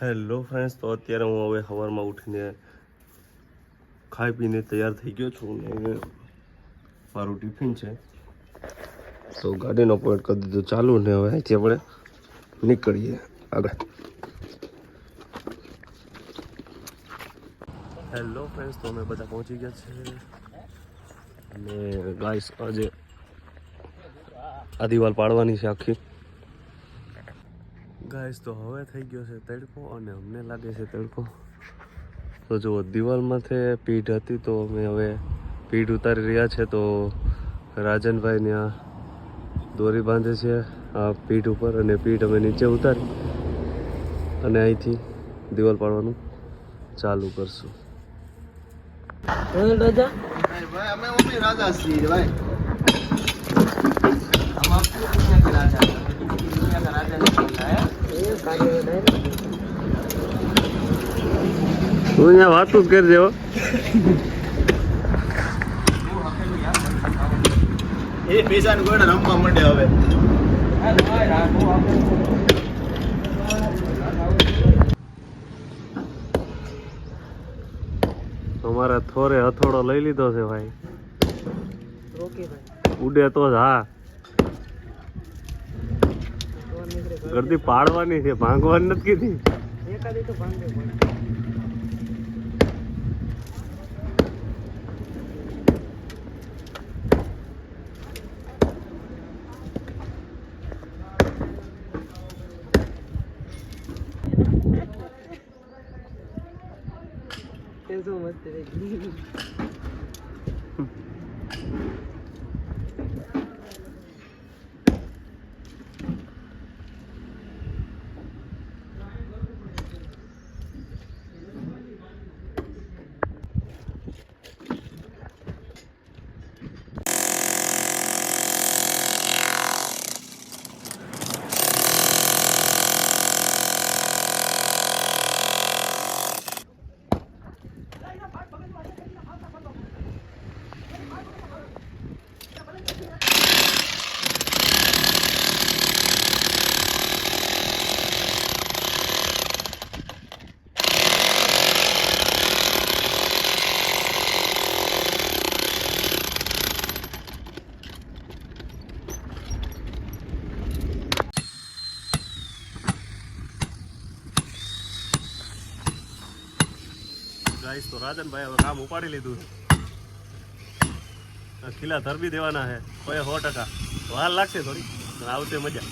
Hello friends તો અત્યારે હું હવે સવારમાં ઉઠીને ખાઈ પીને તૈયાર થઈ ગયો છું ને મારું ટિફિન છે. તો ગાડીનો પોઈન્ટ કરી દીધો ચાલુ ને હવે અહીંથી આપણે નીકળીએ આગળ. હેલો ફ્રેન્ડ્સ તો અમે બધા પહોંચી ગયા છે. અને ગાઈસ આજે આ દિવાલ પાડવાની છે આખી. ગાઈસ તો હવે થઈ ગયો છે તડકો અને અમને લાગે છે તડકો. તો જો દિવાલમાંથી પીઠ હતી તો અમે હવે પીઠ ઉતારી રહ્યા છે તો રાજનભાઈ આ દોરી બાંધે છે આ પીઠ ઉપર અને પીઠ અમે નીચે ઉતારી અને અહીંથી દિવાલ પાડવાનું ચાલુ કરશું. રાજા? ભાઈ અમે રાજા છીએ ભાઈ. તું અહીંયા વાતું જ કરી દેવો એ પૈસા કોઈ રમવા માંડે હવે. અમારા થોરે હથોડો લઈ લીધો છે ભાઈ. ઉડે તો જ હા. ગરદી પાડવાની છે ભાંગવાની નથી કીધી. એકાદી તો ભાંગે પણ એ શું મસ્ત રહી ગાઈસ તો રાજનભાઈ હવે કામ ઉપાડી લીધું છે. ખીલા ધરબી દેવાના છે. કોઈ સો ટકા. વાર લાગશે થોડી આવશે મજા.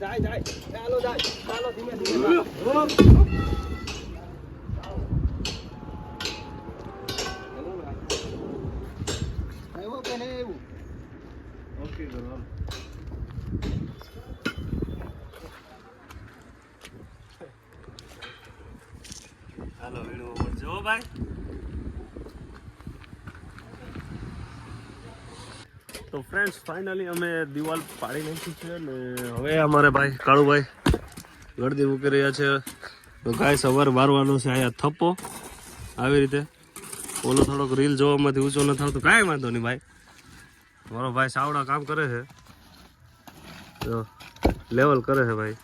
જાય જાય ચાલો જાય ચાલો ધીમે ધીમે એવું કે નહીં એવું ઓકે હાલો વીણું ઉપર જો ભાઈ તો ફ્રેન્ડ્સ ફાઇનલી અમે દિવાલ પાડી નાખી છે ને હવે અમારે ભાઈ, કાળુભાઈ ગળદી મૂકી રહ્યા છે. તો ગાય સવાર મારવાનો છે અહીંયા થપ્પો. આવી રીતે. ઓલો થોડોક રીલ જોવામાંથી ઊંચો ન થતો કાંઈ વાંધો નહીં ભાઈ. મારો ભાઈ સાવડા કામ કરે છે. તો લેવલ કરે છે ભાઈ.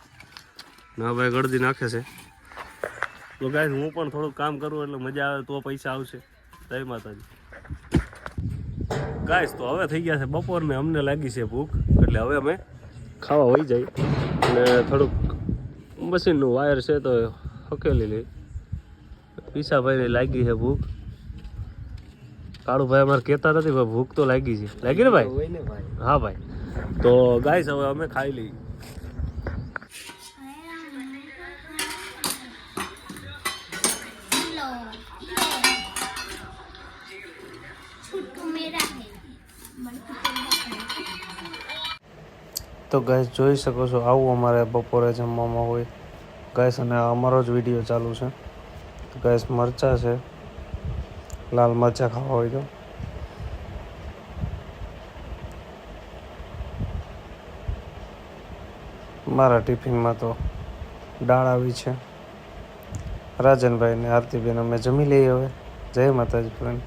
ના ભાઈ ગળદી નાખે છે. તો ગાય હું પણ થોડુંક કામ કરું એટલે મજા આવે, તો પૈસા આવશે. જય માતાજી. ગાઈસ તો હવે થઈ ગયા છે બપોર ને અમને લાગી છે ભૂખ એટલે હવે અમે ખાવા હોઈ જાય અને થોડુંક મશીનનું વાયર છે તો હકેલી લઈ પીસાભાઈને લાગી છે ભૂખ. કાળુભાઈ અમારે કહેતા નથી ભાઈ ભૂખ તો લાગી છે. લાગી ને ભાઈ? ને ભાઈ. હા ભાઈ. તો ગાઈસ હવે અમે ખાઈ લઈએ. તો ગાઈસ જોઈ શકો છો, આવું અમારે બપોરે જમવામાં હોય. ગાઈસ અને અમારો જ વીડિયો ચાલુ છે. ગાઈસ મરચા છે. લાલ મરચા ખાવા હોય તો. મારા ટિફિનમાં તો દાળ આવી છે. રાજનભાઈ ને આરતીબેન, અમે જમી લઈએ હવે. જય માતાજી ફ્રેન્ડ